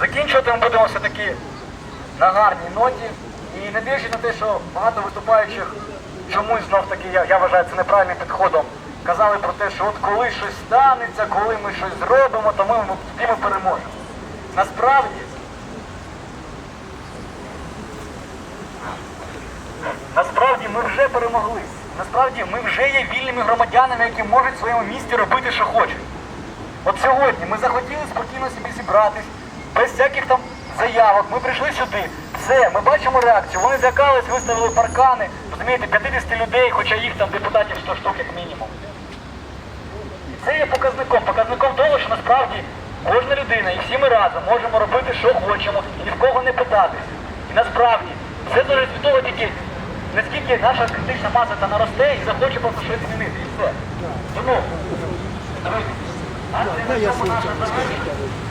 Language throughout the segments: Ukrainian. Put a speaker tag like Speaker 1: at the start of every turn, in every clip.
Speaker 1: Закінчувати ми будемо все-таки на гарній ноті. І не дивлячись на те, що багато виступаючих чомусь знов таки, я, я вважаю це неправильним підходом, казали про те, що от коли щось станеться, коли ми щось зробимо, то ми, тоді ми переможемо. Насправді, насправді ми вже перемогли. Насправді ми вже є вільними громадянами, які можуть в своєму місті робити, що хочуть. От сьогодні ми захотіли спокійно собі зібратись, без всяких там заявок. Ми прийшли сюди. Все, ми бачимо реакцію. Вони злякались, виставили паркани, розумієте, 50 людей, хоча їх там депутатів 100 штук як мінімум. І це є показником, показником того, що насправді кожна людина і всі ми разом можемо робити, що хочемо, і ні в кого не питатись. І насправді все залежить від того тільки, наскільки наша критична маса та наросте і захоче просто щось змінити. І все. Тому, друзі, акція на цьому наша завершена.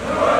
Speaker 1: Yeah.